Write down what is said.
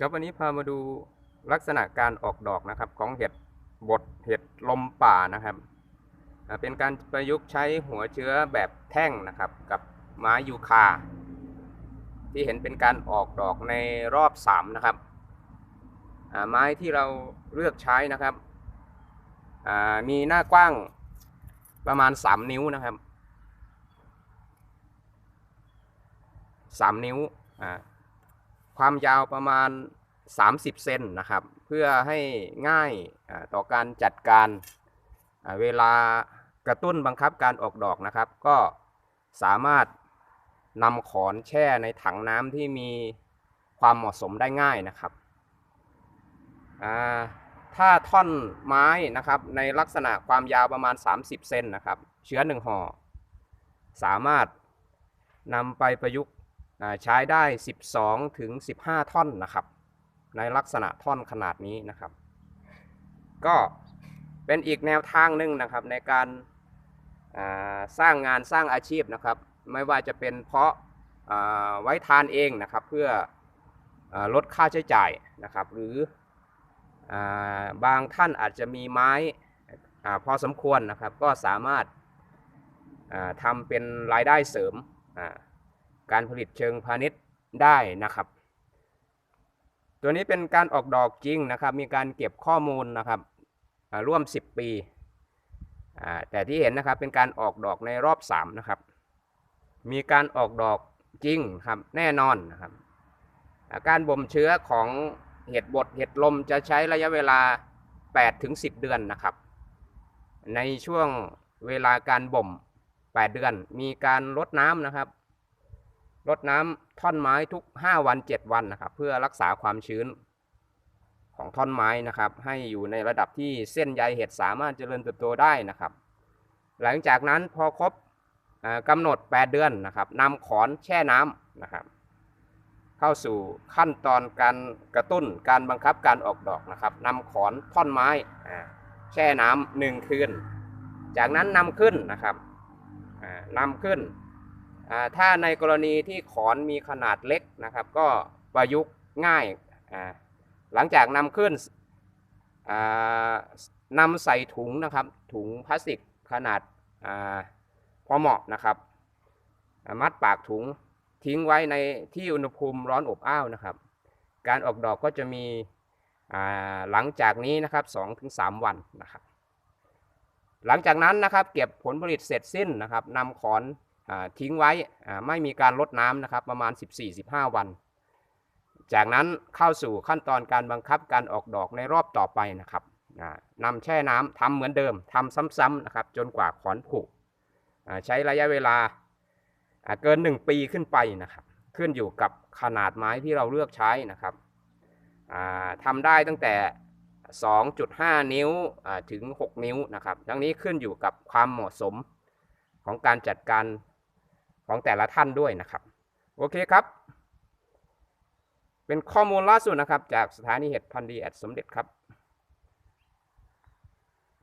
ครับวันนี้พามาดูลักษณะการออกดอกนะครับ ของเห็ดบดเห็ดลมป่านะครับ เป็นการประยุกต์ใช้หัวเชื้อแบบแท่งนะครับกับไม้ยูคา ที่เห็นเป็นการออกดอกในรอบสามนะครับไม้ที่เราเลือกใช้นะครับมีหน้ากว้างประมาณ 3 นิ้วนะครับ 3 นิ้วอ่า ความยาวประมาณ 30 เซนนะครับ เพื่อให้ง่ายต่อการจัดการเวลากระตุ้นบังคับการออกดอกนะครับ ก็สามารถนำขอนแช่ในถังน้ำที่มีความเหมาะสมได้ง่ายนะครับ ถ้าท่อนไม้นะครับในลักษณะความยาวประมาณ 30 เซนนะครับ เชื้อหนึ่งห่อ สามารถนำไปประยุกต์ ใช้ได้ 12 ถึง 15 ท่อนนะครับ ในลักษณะท่อนขนาดนี้นะครับ ก็เป็นอีกแนวทางหนึ่งนะครับในการาสร้างงานสร้างอาชีพนะครับ ไม่ว่าจะเป็นเพาะาไว้ทานเองนะครับ เพื่ออลดค่าใช้จ่ายนะครับ หรืออบางท่านอาจจะมีไม้อพอสมควรนะครับ ก็สามารถาทำเป็นรายได้เสริมอ่า การผลิตเชิงพาณิชย์ได้นะครับ ตัวนี้เป็นการออกดอกจริงนะครับ มีการเก็บข้อมูลนะครับร่วม 10 ปีแต่ที่เห็นนะครับเป็นการออกดอกในรอบ 3 นะครับ มีการออกดอกจริงครับแน่นอนนะครับอาการบ่มเชื้อของเห็ดบดเห็ดลมจะใช้ระยะเวลา 8-10 เดือนนะครับ ในช่วงเวลาการบ่ม 8 เดือน มีการลดน้ำนะครับ รดน้ำท่อนไม้ทุก 5 วัน 7 วันนะครับ เพื่อรักษาความชื้นของท่อนไม้นะครับ ให้อยู่ในระดับที่เส้นใยเห็ดสามารถเจริญเติบโตได้นะครับ หลังจากนั้นพอครบอ่ากำหนด 8 เดือนนะครับนำขอนแช่น้ำนะครับ เข้าสู่ขั้นตอนการกระตุ้นการบังคับการออกดอกนะครับนำขอนท่อนไม้แช่น้ำหนึ่งคืน จากนั้นนำขึ้นนะครับอ่านำขึ้น ถ้าในกรณีที่ขอนมีขนาดเล็กนะครับ ก็ประยุกต์ง่าย หลังจากนำขึ้นนำใส่ถุงนะครับ ถุงพลาสติกขนาดอพอเหมาะนะครับ มัดปากถุงทิ้งไว้ในที่อุณหภูมิร้อนอบอ้าวนะครับ การออกดอกก็จะมีหลังจากนี้นะครับ2-3 วันนะครับ หลังจากนั้นนะครับเก็บผลผลิตเสร็จสิ้นนะครับนำขอน ทิ้งไว้ไม่มีการลดน้ำนะครับประมาณ 14-15 วัน จากนั้นเข้าสู่ขั้นตอนการบังคับการออกดอกในรอบต่อไปนะครับอ่านำแช่น้ำทำเหมือนเดิมทำซ้ำๆนะครับจนกว่าขอนผุใช้ระยะเวลาเกิน 1 ปีขึ้นไปนะครับขึ้นอยู่กับขนาดไม้ที่เราเลือกใช้นะครับอ่าทำได้ตั้งแต่ 2.5 นิ้วถึง 6 นิ้วนะครับ ทั้งนี้ขึ้นอยู่กับความเหมาะสมของการจัดการ ของแต่ละท่านด้วยนะครับ โอเคครับ เป็นข้อมูลล่าสุดนะครับ จากสถานีเห็ดพันธุ์ดีแอดสมเด็จครับ